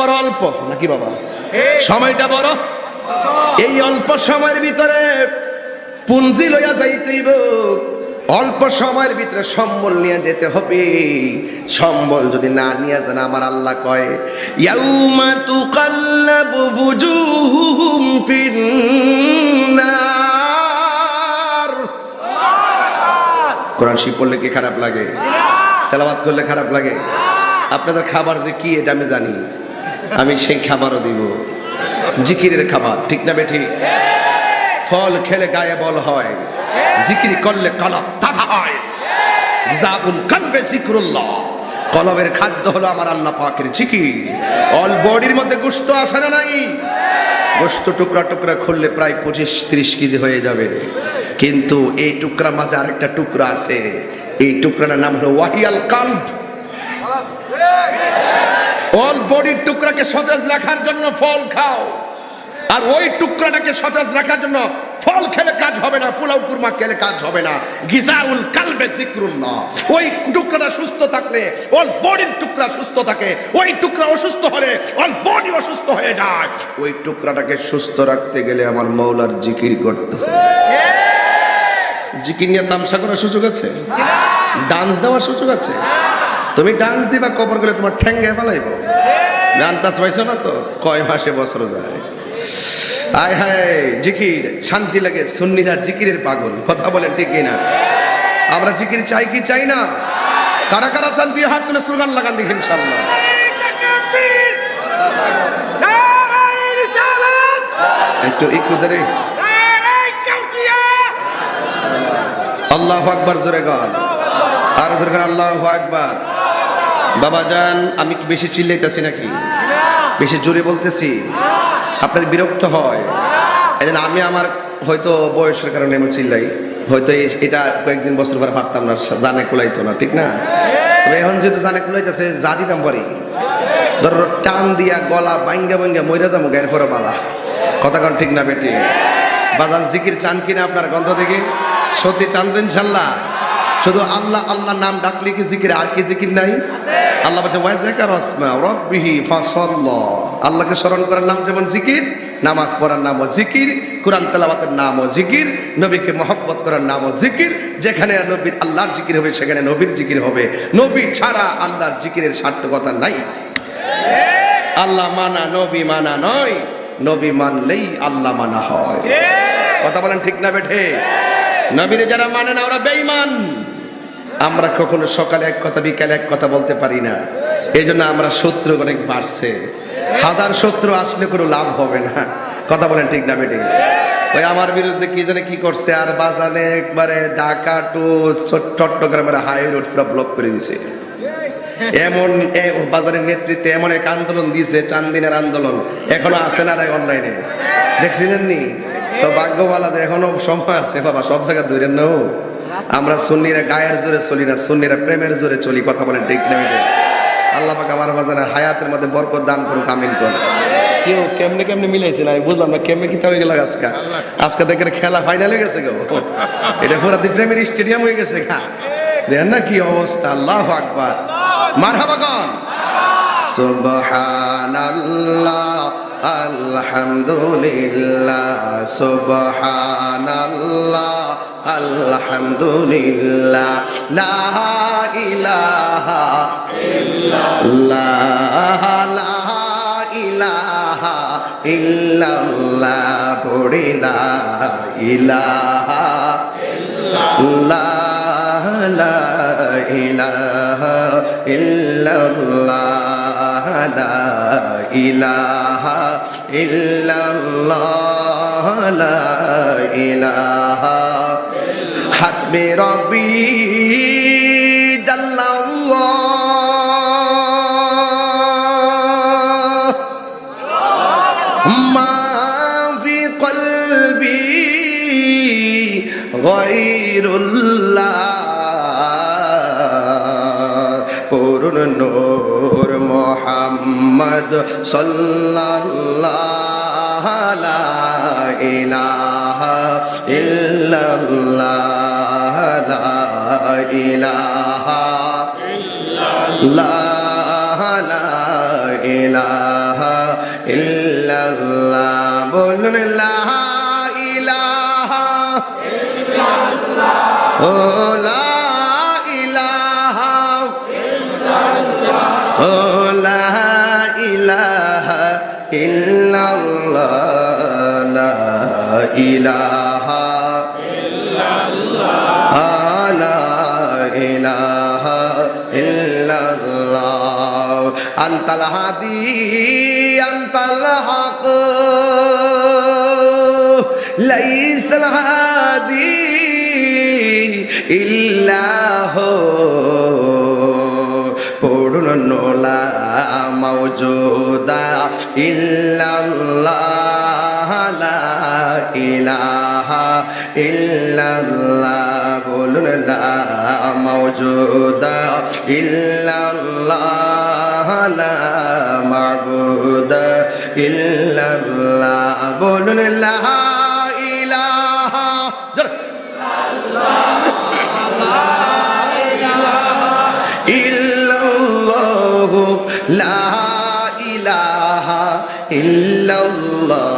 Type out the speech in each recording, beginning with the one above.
বড় অল্প নাকি বাবা? সময়টা বড়? এই অল্প সময়ের ভিতরে পুঞ্জি লইয়া যাইতেইব অল্প সময়ের ভিতরে সম্বল নিয়ে যেতে হবে। সম্বল যদি না নিয়ে যান আমার আল্লাহ কয় ইয়াউমা তুকাল্লাবু ফুজুহুম ফিন্নার। কোরআন শিব পড়লে কি খারাপ লাগে? তেলাবাত করলে খারাপ লাগে? আপনাদের খাবার যে কি এটা আমি জানি। আমি সেই খাবারও দিব। জিকিরের খাবার, ঠিক না বেঠি? ফল খেলে গায়ে বল হয়, জিকির করলে কলব তাজা হয়। জাগুল কালবে কলবের খাদ্য হলো আমার আল্লাহ পাকের জিকির। অল বডির মধ্যে গোস্ত আসে না নাই? গোস্ত টুকরা টুকরা খুললে প্রায় পঁচিশ ত্রিশ কেজি হয়ে যাবে। কিন্তু এই টুকরা মাঝে আরেকটা টুকরা আছে। এই টুকরাটার নাম হলো ওয়াহিয়াল কাল্ব অল বডির টুকরাকে সতেজ রাখার জন্য ফল খাও। আর ওই টুকরাটাকে সতেজ রাখার জন্য ফল খেলে কাজ হবে না পোলাও কুরমা খেলে কাজ হবে না। গিজাউল কালবে জিক্রুল্লাহ। ওই টুকরাটা সুস্থ থাকলে অল বডির টুকরা সুস্থ থাকে। ওই টুকরা অসুস্থ হলে অল বডি অসুস্থ হয়ে যায়। ওই টুকরাটাকে সুস্থ রাখতে গেলে আমার মৌলার জিকির করতে। জিকির নিয়ে তামসা করার সুযোগ আছে? ডান্স দেওয়ার সুযোগ আছে? তুমি ডান্স দিবা কবর গেলে তোমার ঠ্যাঙ্গে ফেলাইব। গান তাস পাইছো না তো? কয় মাসে বছর যায়? আয় হায় জিকির শান্তি লাগে। সুন্নিরা জিকিরের পাগল কথা বলেন ঠিক না আমরা জিকির চাই কি চাই না? কারা কারা চান দিয়ে হাত তুলে স্লোগান লাগান দেখি ইনশাল্লাহ একটু একটু ধরে। আল্লাহ আকবার জোরে গান। আর জোরে গান আল্লাহ আকবার। বাবা যান, আমি কি বেশি চিল্লাইতেছি নাকি? বেশি জোরে বলতেছি? আপনাদের বিরক্ত হয়? এই আমি আমার হয়তো বয়সের কারণে আমি চিল্লাই। হয়তো এটা কয়েকদিন বছর পরে পারতাম না, জানে কুলাইতো না, ঠিক না? তবে এখন যেহেতু জানে কুলাইতেছে, যা দিতাম পারি। ধরো, টান দিয়া গলা বাইঙ্গা বাইঙ্গা মইরা যাব, গায়ের ফরে বালা কথা কন ঠিক না, বেটি? বাজান, জিকির চান কিনা আপনার গন্ধ থেকে সত্যি চান তো ইনশাল্লাহ। শুধু আল্লাহ আল্লাহ নাম ডাকলে কি জিকির, আর কি জিকির নাই? আল্লাহ বলছে ওয়াজাকার আসমা রব্বিহি ফাসাল্লাহ আল্লাহকে স্মরণ করার নাম যেমন জিকির, নামাজ পড়ার নামও জিকির, কোরআন তেলাওয়াতের নামও জিকির, নবীকে মহব্বত করার নামও জিকির। যেখানে নবীর আল্লাহর জিকির হবে, সেখানে নবীর জিকির হবে। নবী ছাড়া আল্লাহর জিকিরের সার্থকতা নাই। আল্লাহ মানা, নবী মানা নয়। নবী মানলেই আল্লাহ মানা হয়। কথা বলেন ঠিক না বেঠে? নবীরে যারা মানে না, ওরা বেঈমান। আমরা কখনো সকালে এক কথা, বিকালে এক কথা বলতে পারি না। এই জন্য আমরা শত্রু অনেক বাড়ছে। হাজার শত্রু আসলে কোনো লাভ হবে না। কথা বলেন ঠিক না বেটে ওই আমার বিরুদ্ধে কি জানে কি করছে? আর বাজানে একবারে ঢাকা টু চট্টগ্রামের হাই রোড পুরো ব্লক করে দিছে। এমন বাজারের নেতৃত্বে এমন এক আন্দোলন দিয়েছে, চান্দিনের আন্দোলন। এখনও আছে না রায় অনলাইনে দেখছিলেন নি? তো ভাগ্যবালা যে এখনও সময় আছে, বাবা, সব জায়গায় ধরে নাও। আমরা সুন্নিরা গায়ের জোরে চলি না, সুন্নিরা প্রেমের জোরে চলি, কথা বলেন ঠিক না? আল্লাহ পাক আমার বাজারের হায়াতের মধ্যে বরকত দান করুক, আমিন করুন কেউ কেমনে কেমনে মিলাইছে না বুঝলাম না কেমনে কিতা হয়ে গেল আজকা। আজকে দেখে খেলা ফাইনালে গেছে গো। এটা পুরাতে প্রেমের স্টেডিয়াম হয়ে গেছে গা। দেখেন না কি অবস্থা, আল্লাহ আকবার। মারহাবাগন সুবহানাল্লাহ। আলহামদুলিল্লাহ, সুবহানাল্লাহ, আলহামদুলিল্লাহ, লা ইলাহা ইল্লাল্লাহ, লা ইলাহা ইল্লাল্লাহ, পড়ি লা ইলাহা লা ইলাহা ইল্লাল্লাহ। লা ইলাহা ইল্লাল্লাহ লা ইলাহা। হাসবি রব্বি জাল্লাল্লাহ। মা ফি মোহাম্মদ সাল্লাল্লাহ ইলাহা ইল্লাল্লাহ। লা লা লা ইল্লাল্লাহ। বলুন লা ইলাহা ও লা আন্তাল হাদি আন্তাল হক। লাইসাল হাদি ইল্লাহ। পড়ুন নোলা মৌজুদা ইল্লাল্লাহ। লা ইলাহা ইল্লাল্লাহ বলুন, লা মৌজুদা ইল্লাল্লাহ, লা মাবুদা ইল্লাল্লাহ বলুন, লা ইলাহা জোরে। ইল্লাল্লাহ লা ইলাহা ইল্লাল্লাহ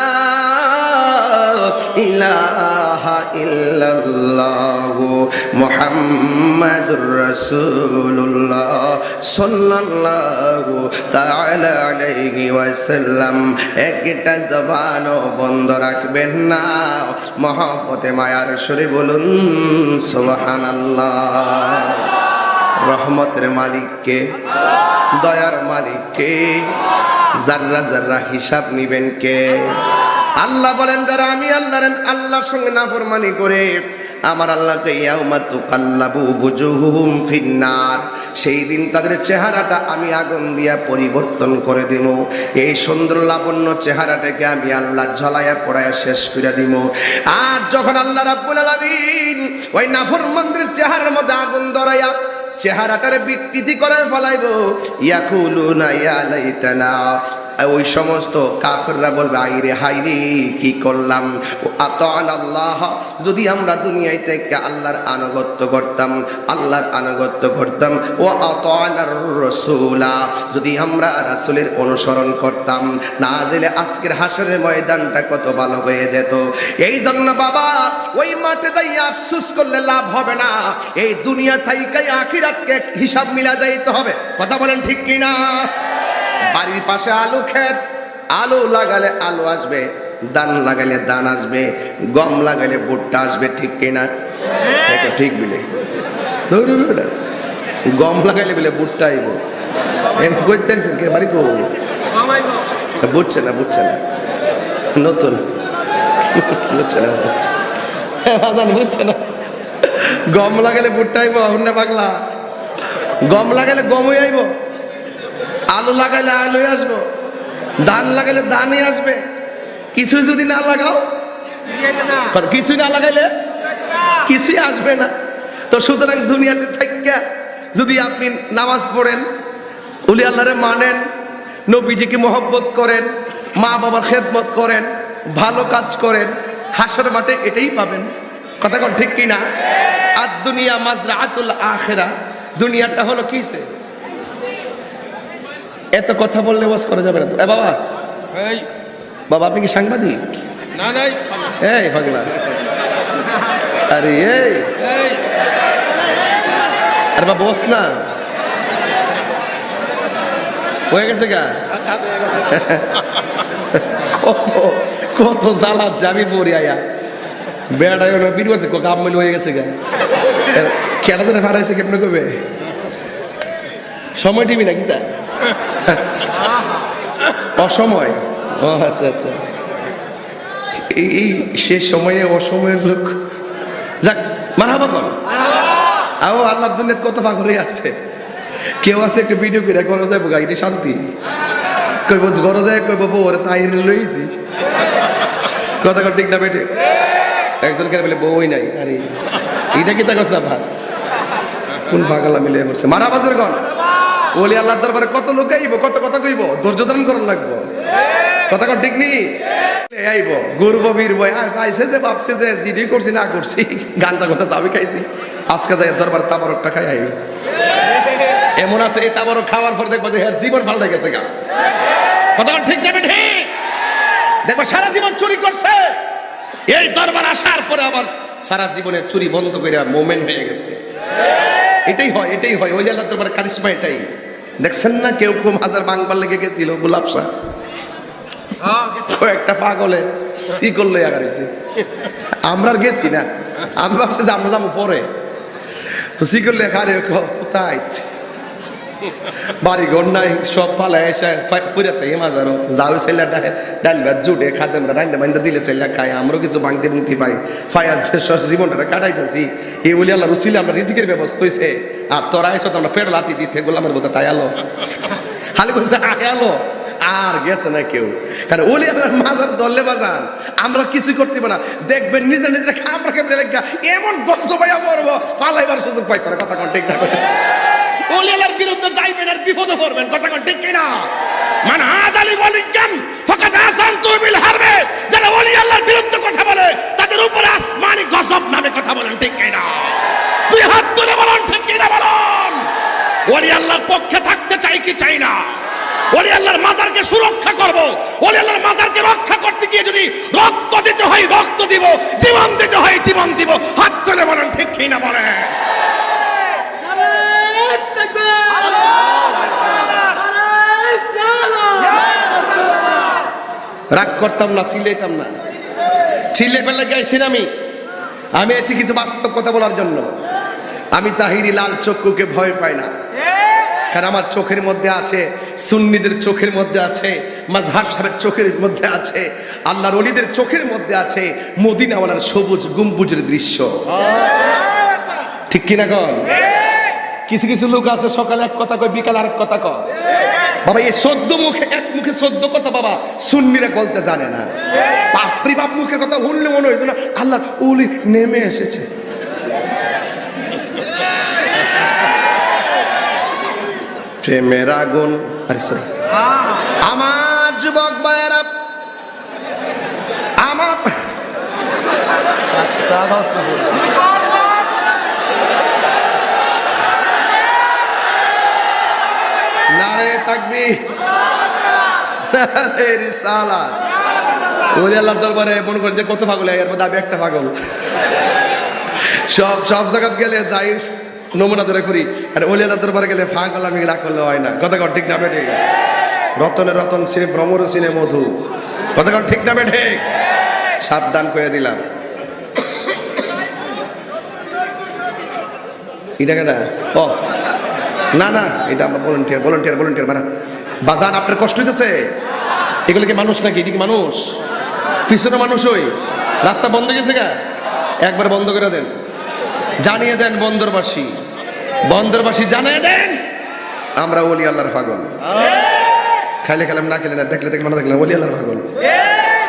ইলাহা একটা জবানও বন্ধ রাখবেন না। মহব্বতে, মায়ার সুরে বলুন, সুবহানাল্লাহ। রহমতের মালিককে, দয়ার মালিককে জাররা জাররা হিসাব নিবেন কে? আল্লাহ বলেন, যারা আমি আল্লাহর আল্লাহর সঙ্গে নাফরমানি করে, আমার আল্লাহকে ইয়াউমা তুকাল্লাবু বুজুহুম ফিন্নার, সেই দিন তাদের চেহারাটা আমি আগুন দিয়া পরিবর্তন করে দিব। এই সুন্দর লাবণ্য চেহারাটাকে আমি আল্লাহ ঝলাইয়া পড়াইয়া শেষ করে দিব। আর যখন আল্লাহ রাব্বুল আলামিন ওই নাফরমানদের চেহারার মধ্যে আগুন ধরাইয়া চেহারাটার বিকৃতি করে ফেলাইব, ইয়াকুলুনা ইয়া লাইতানা ওই সমস্ত কাফেররা বলবে, আইরে, হাইরে, কি করলাম? আল্লাহ যদি আমরা দুনিয়ায় থেকে আল্লাহর আনুগত্য করতাম, আল্লাহর আনুগত্য করতাম, ও আতানার রসুলা, যদি আমরা রাসুলের অনুসরণ করতাম, না দিলে আজকের হাসরের ময়দানটা কত ভালো হয়ে যেত। এই জন্য বাবা, ওই মাঠে তাই আফসুস করলে লাভ হবে না। এই দুনিয়া থাইকাই আখিরাতকে হিসাব মিলা যাইতে হবে। কথা বলেন ঠিক কিনা? বাড়ির পাশে আলু ক্ষেত। আলু লাগালে আলু আসবে দান লাগালে দান আসবে গম লাগালে ভুট্টা আসবে ঠিক কিনা এটা ঠিক বিলে। গম লাগাইলে বলে ভুট্টা আইব। এম করতে কে? বাড়ি কো বুঝছে না বুঝছে না। নতুন। বুঝছে না। বাজান বুঝছে না। গম লাগালে ভুট্টা আইব হুন্ডা পাগলা। গম লাগালে গমই আইব। আলু লাগাইলে আলুই আসব, ধান লাগাইলে ধানই আসবে। কিছু যদি না লাগাও কিছুই না লাগাইলে কিছুই আসবে না। তো সুতরাং দুনিয়াতে থাকিয়া যদি আপনি নামাজ পড়েন, উলি আল্লাহরে মানেন নবীজিকে মহব্বত করেন, মা বাবার খেদমত করেন, ভালো কাজ করেন, হাসর মাঠে এটাই পাবেন। কথা কন ঠিক কি না আর দুনিয়া মাজরা আতুল আখেরা, দুনিয়াটা হলো কিসে? এত কথা বললে বস করা যাবে না এ বাবা। বাবা আপনি কি সাংবাদিক? না নাই এই পাগলা। আরে এই। আরে বাবা বস না। হয়ে গেছে গা। কত কত জ্বালা জামি পড়ি আয়া। হলো বিড়ি আছে কাম মিল হয়ে গেছে গা। খেলা ধরে ফাড়াইছে কেমনে কবে সময় টিভি নাকি তা অসময়। ও আচ্ছা আচ্ছা। এই এই সে সময়ে অসময়ের লোক যাক মারাবা কর। আও আল্লাহর দুনিয়াত কত পাগলে আছে। কেউ আছে একটা ভিডিও করে গরজ যাইব গাড়ি শান্তি। কইব গরজ যায় কইব বউ ওরে তাই লইছি কথা কর ঠিক না বেটে? একজন কে বলে বউই নাই আরে। এইটা কি তা করছে ভাত কোন পাগলা মিলে করছে মারা বাজার গন ওলি আল্লাহর দরবারে কত লোক গাইব কত কথা কইব? ধৈর্য ধারণ করুন লাগবো। কথা কন ঠিক নি? আইব। ঘুরবো ফিরবো আইসে যে, ভাবছে যে, জিডি করছি, না করছি গাঞ্জা কথা চাবি খাইছি। আজকে যাই দরবার তাবারকটা খাই আইব। এমন আছে, এই তাবারক খাওয়ার পর দেখব যে হ্যাঁ জীবন পাল্টে গেছে গা। কথা ঠিক যাবে ঠিক দেখব সারা জীবন চুরি করছে। এই দরবার আসার পরে আবার সারা জীবনে চুরি বন্ধ করে মোমেন্ট হয়ে গেছে। এটাই হয় এটাই হয়। ওই আল্লাহ তোমার কারিশমা এটাই। দেখছেন না কেউ কেউ হাজার বাংবার লেগে গেছিল, গোলাপ শাহ একটা পাগলে সি করলে আগারিছে আমরা আর গেছি না। আমি ভাবছি যে আমরা যাব পরে। তো সি করলে খারে তাই বাড়ি ঘর নাই, সব পালায় এসে পুরাতে মাজারও যাও ছেলে ডাল ভাত, জুটে খাতে আমরা রান্দা বান্দা দিলে ছেলে খাই আমরাও কিছু ভাঙতে ভাঙতে পাই। আছে জীবনটা কাটাইতেছি এই বলি আল্লাহ রুসিলে আমরা রিজিকের ব্যবস্থা হয়েছে আর তোরা এসে তো আমরা ফের লাতি দিতে, গোলামের বোধ তাই আলো। খালি বলছে আয় আলো। আর গেছে না কেউ। কারণ ওলি আল্লাহর মাজার দলে বাজান, আমরা কিছু করতে পারি না। দেখবেন নিজে নিজে খামড়া কেমনে লেখা এমন গছ ভাইয়া পড়ব ফালাইবার সুযোগ পাই তারা কথা কোন ঠিক না? ওলিয়ালার বিরুদ্ধে যাইবেন আর বিপদে করবেন। কথা কোন, ঠিক কিনা? মান আদালি ওয়ালিয়ান ফাকাদ আসানতু বিল হারবে। যারা ওলি আল্লাহর বিরুদ্ধে কথা বলে, তাদের উপরে আসমানি গজব নামে কথা বলেন, ঠিক কিনা? দুই হাত তুলে বলুন, ঠিক কিনা বলুন? ওলি আল্লাহর পক্ষে থাকতে চাই কি চাই না? ওলি আল্লাহর মাজারকে সুরক্ষা করব। ওলি আল্লাহর মাজারকে রক্ষা করতে গিয়ে যদি রক্ত দিতে হয়, রক্ত দিব, জীবন দিতে হয়, জীবন দিব। হাত তুলে বলেন, ঠিক কিনা বলেন? রাগ করতাম না চিল্লাইতাম না। চিল্লে ফেলে গেছেন আমি। আমি এসে কিছু বাস্তব কথা বলার জন্য। আমি তাহিরি লাল চক্ষুকে ভয় পাই না। কারণ আমার চোখের মধ্যে আছে সুন্নিদের চোখের মধ্যে আছে মাজহার সাহেবের চোখের মধ্যে আছে আল্লাহর অলিদের চোখের মধ্যে আছে মদিনাওয়ালার সবুজ গুম্বুজের দৃশ্য। ঠিক কিনা কন? কিছু কিছু লোক আছে সকালে এক কথা কয় বিকালে আরেক কথা কয়। বাবা, এই সদ্য মুখে, এক মুখে সদ্য কথা বাবা, সুন্নিরা বলতে জানে না। বাপরি বাপ, মুখের কথা শুনলে মনে হইবে না আল্লাহ উলি নেমে এসেছে। প্রেমের আগুন, আরে। আমার যুবক ভাইয়েরা, আমার নারে আল্লাহর দরবারে মনে করেন যে কত পাগল, এর মধ্যে আমি একটা পাগল। সব সব জায়গাত গেলে যাই, নমুনা ধরে করি। আর ওলি আল্লাহর দরবারে গেলে পাগল আমি না করলে হয় না। কথা কর ঠিক না বেঠে রতনে রতন সিনে ভ্রমর সিনে মধু। কথা ঠিক না বেঠে সাবধান করে দিলাম। এটা কেটা ও। না না, এটা আমরা ভলেন্টিয়ার ভলেন্টিয়ার ভলেন্টিয়ার মানে বাজান, আপনার কষ্ট হইতেছে? এগুলো কি মানুষ নাকি? এটা কি মানুষ? পিছনে মানুষ ওই। রাস্তা বন্ধ গেছে গা? একবার বন্ধ করে দেন। জানিয়ে দেন বন্দরবাসী। বন্দরবাসী জানিয়ে দেন। আমরা ওলি আল্লাহর পাগল। খাইলে খেলাম, না খেলে না, দেখলে দেখলে না দেখলে ওলি আল্লাহর পাগল।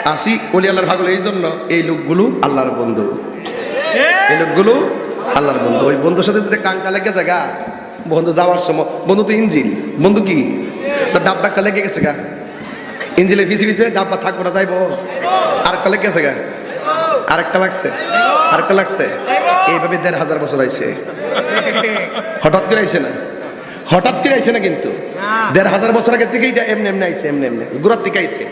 আসি, ওলি আল্লাহর পাগল, এই জন্য এই লোকগুলো আল্লাহর বন্ধু। এই লোকগুলো আল্লাহর বন্ধু। ওই বন্ধুর সাথে যদি কাঙ্কা লেগে জায়গা বন্ধু যাওয়ার সময়। বন্ধু তো ইঞ্জিল। বন্ধু কি? তো ডাব্বা একটা লেগে গেছে গা। ইঞ্জিলে ভিজে ভিজে ডাব্বা থাকব না যাইবো। আরেকটা লেগে গেছে গা। আরেকটা লাগছে। আরেকটা লাগছে। এইভাবে দেড় হাজার বছর আইছে। হঠাৎ করে আইছে না? হঠাৎ করে আইছে না কিন্তু? দেড় হাজার বছর আগে থেকে এটা এমনি এমনি আইছে এমনি এমনি। গোড়ার থেকে আইছে।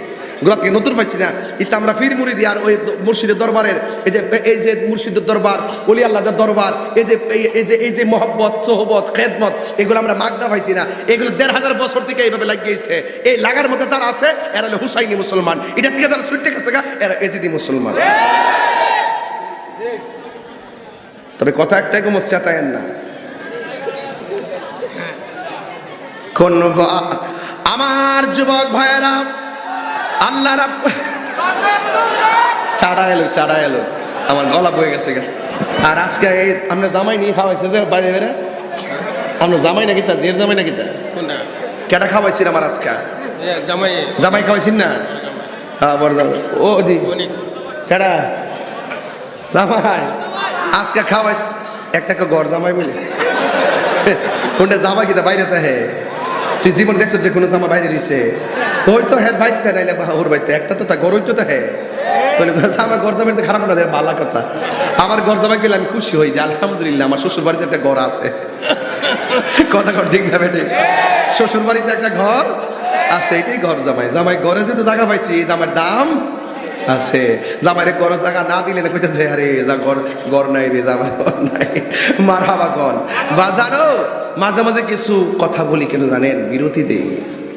থেকে নতুন পাইছি না। ইতা আমরা ফির মুড়ি আর ওই মুর্শিদের দরবারের, এই যে এই যে মুর্শিদের দরবার অলি আল্লাহদের দরবার, এই যে এই- যে এই যে মহব্বত, সোহবত, খেদমত, এগুলো আমরা মাগনা পাইছি না। এগুলো দেড় হাজার বছর থেকে এইভাবে লাগিয়েছে এই লাগার মধ্যে যারা আছে, এরা হলো হুসাইনি মুসলমান। এটা থেকে যারা সুইটে গেছে এরা এজিদি মুসলমান। তবে কথা একটাই কোনো চেতায়েন না। কোন আমার যুবক ভাইয়েরা আল্লাহ রাব চাড়া এলো চাড়া এলো। আমার গলা বয়ে গেছে গা। আর আজকে আমরা জামাই নিয়ে খাওয়াইছে যে বাইরে বেড়ে। আমরা জামাই না কিতা জের জামাই না কিতা কোনটা? কেটা খাওয়াইছি আমার আজকে? এ, জামাই। জামাই খাওয়াইছিন না? হ্যাঁ বড় জামাই। ও দি। কেডা? জামাই। আজকে খাওয়াইছে একটা গড় জামাই বলে। কোনটা জামাই কিতা বাইরে তো হে? তুই জীবন দেখছ যে কোনো জামা বাইরে রয়েছে? ওই তো হ্যাঁ বাইতে নাইলে বা ওর বাইতে একটা তো তা গরুই তো হ্যাঁ। তাহলে আমার ঘর জামাই তো খারাপ না ভালো কথা। আমার ঘর জামাই গেলে আমি খুশি হই, যে আলহামদুলিল্লাহ, আমার শ্বশুর বাড়িতে একটা ঘর আছে। কথা কর ঠিক না বেটে? শ্বশুর বাড়িতে একটা ঘর আছে, এটাই ঘর জামাই। জামাই ঘরে যেহেতু জায়গা পাইছি জামার দাম আছে। জামাইরে ঘর জায়গা না দিলে না কইতেছে, আরে যা ঘর ঘর নাই রে জামাই ঘর নাই। মার হাবা কন। বাজারও মাঝে মাঝে কিছু কথা বলি কেন জানেন? বিরতি দেই।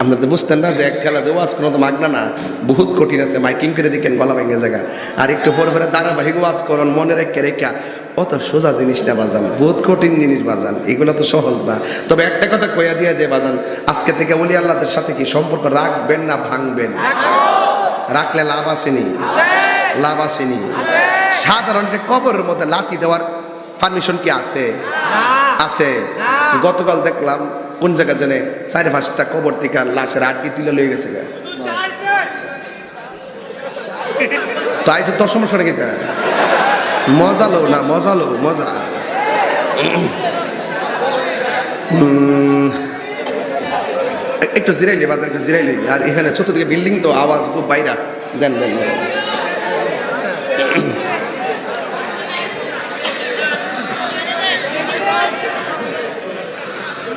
আপনারা তো বুঝতেন না যে এক খেলা যে ওয়াজ কোনো তো মাগনা না। বহুত কঠিন আছে, মাইকিং করে দেখেন, গলা ভেঙে জায়গা। আর একটু পরে পরে ধারাবাহিক ওয়াজ করন, মনে রেখে রেখা। অত সোজা জিনিস না বাজান, বহুত কঠিন জিনিস বাজান, এগুলো তো সহজ না। তবে একটা কথা কইয়া দিয়া যে বাজান, আজকে থেকে ওলি আল্লাহদের সাথে কি সম্পর্ক রাখবেন না ভাঙবেন? রাখলে লাভ আসেনি। লাভ আসেনি। সাধারণত কবরের মধ্যে লাথি দেওয়ার পারমিশন কি আছে? আছে। গতকাল দেখলাম কোন জায়গা জানে চারি পাঁচটা কবর থেকে লাশের আড্ডি তুলে লয়ে গেছে। তো তোর সমস্যা নাকি? মজা লো না মজা লো মজা। উম, এ- জিরাই জিরাইলি বাজার একটু জিরাই জিরাইলি আর এখানে ছোট থেকে বিল্ডিং তো আওয়াজ খুব বাইরা দেন দেন।